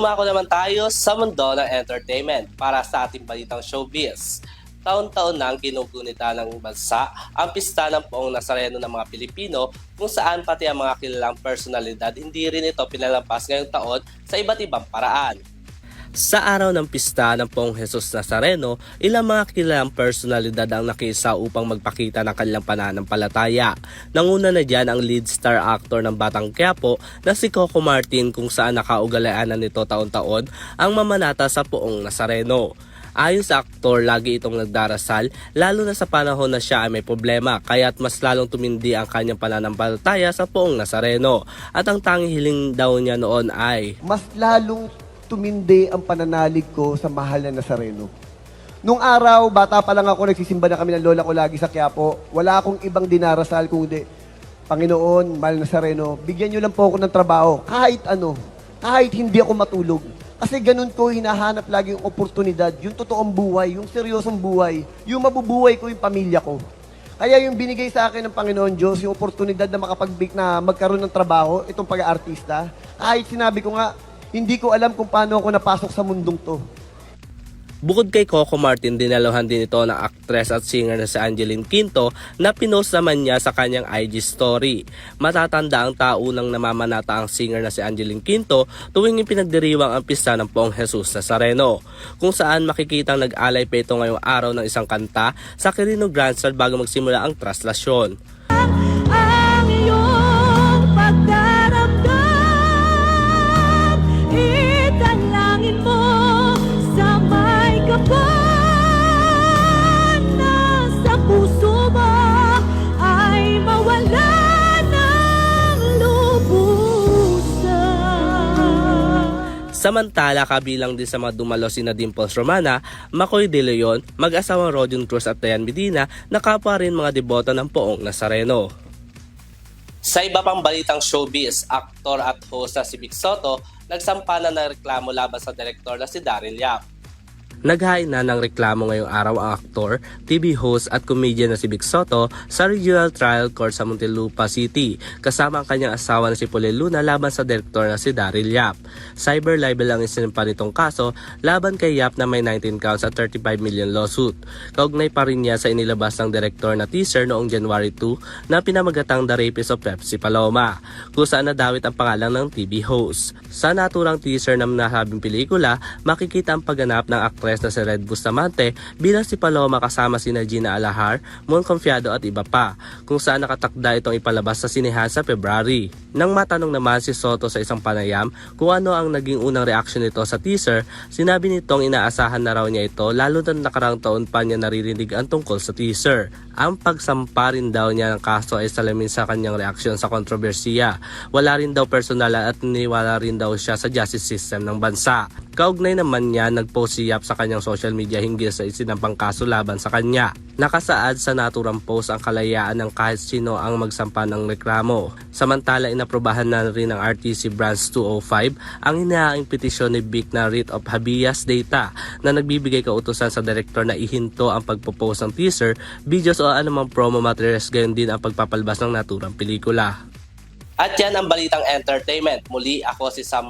Umako naman tayo sa mundo entertainment para sa ating balitang showbiz. Taon-taon na ang ginugunita ng bansa ang pista ng poong Nazareno ng mga Pilipino kung saan pati ang mga kilalang personalidad hindi rin ito pinalampas ngayong taon sa iba't ibang paraan. Sa araw ng pista ng Pong Jesus Nazareno, ilang mga kilalang personalidad ang nakiisa upang magpakita ng kanilang pananampalataya. Nanguna na dyan ang lead star actor ng Batang Quiapo na si Coco Martin kung saan nakaugalaan nito taon-taon ang mamanata sa Poong Nazareno. Ayon sa aktor, lagi itong nagdarasal, lalo na sa panahon na siya ay may problema, kaya't mas lalong tumindi ang kanyang pananampalataya sa Poong Nazareno. At ang tanging hiling daw niya noon ay, mas lalong tumindi ang pananalig ko sa mahal na Nazareno. Nung araw, bata pa lang ako, nagsisimba na kami ng lola ko lagi sa Quiapo. Wala akong ibang dinarasal kundi, Panginoon, mahal na Nazareno, bigyan niyo lang po ako ng trabaho. Kahit ano, kahit hindi ako matulog. Kasi ganun ko hinahanap lagi yung oportunidad, yung totoong buhay, yung seryosong buhay, yung mabubuhay ko yung pamilya ko. Kaya yung binigay sa akin ng Panginoon Diyos, yung oportunidad na makapagbig na magkaroon ng trabaho, itong pag-aartista, kahit sinabi ko nga, hindi ko alam kung paano ako napasok sa mundong to. Bukod kay Coco Martin, dinalohan din ito ng actress at singer na si Angeline Quinto na pinost naman niya sa kanyang IG story. Matatanda ang taunang namamanata ang singer na si Angeline Quinto tuwing ipinagdiriwang ang pista ng Pong Jesus Nazareno, kung saan makikitang nag-alay pa ito ngayong araw ng isang kanta sa Quirino Grandstand bago magsimula ang traslasyon. Samantala, kabilang din sa mga dumalo sina Dimples Romana, Makoy De Leon, mag-asawang Rodion Cruz at Dayan Medina na kapwa rin mga deboto ng Poong Nazareno. Sa iba pang balitang showbiz, aktor at host na si Vic Soto nagsampa na ng reklamo laban sa direktor na si Daryl Yap. Naghain na ng reklamo ngayong araw ang aktor, TV host at comedian na si Vic Soto sa Regional Trial Court sa Muntinlupa City kasama ang kanyang asawa na si Pauline Luna laban sa direktor na si Daryl Yap. Cyber libel ang isinimpa nitong kaso laban kay Yap na may 19 counts at 35 million lawsuit. Kaugnay pa rin niya sa inilabas ng direktor na teaser noong January 2 na pinamagatang The Rapist of Pepsi Paloma kung saan nadawit ang pangalan ng TV host. Sa naturang teaser ng nasabing pelikula, makikita ang pagganap ng aktres na si Red Bustamante bilang si Paloma kasama si Gina Alahar, Mon Confiado at iba pa, kung saan nakatakda itong ipalabas sa sinehan sa February. Nang matanong naman si Soto sa isang panayam kung ano ang naging unang reaksyon nito sa teaser, sinabi nitong inaasahan na raw niya ito lalo na nakarang taon pa niya naririnig ang tungkol sa teaser. Ang pagsampa rin daw niya ng kaso ay salamin sa kanyang reaksyon sa kontrobersiya. Wala rin daw personal at niwala rin daw siya sa justice system ng bansa. Kaugnay naman niya, nagpost si Yap sa kanyang social media hinggil sa isinampang kaso laban sa kanya. Nakasaad sa naturang post ang kalayaan ng kahit sino ang magsampa ng reklamo. Samantala, inaprobahan na rin ng RTC Branch 205 ang hinahaing petisyon ni Vic na writ of habeas data na nagbibigay kautusan sa direktor na ihinto ang pagpo-post ng teaser, videos o anumang promo materials gayon din ang pagpapalabas ng naturang pelikula. At yan ang balitang entertainment. Muli ako si Sam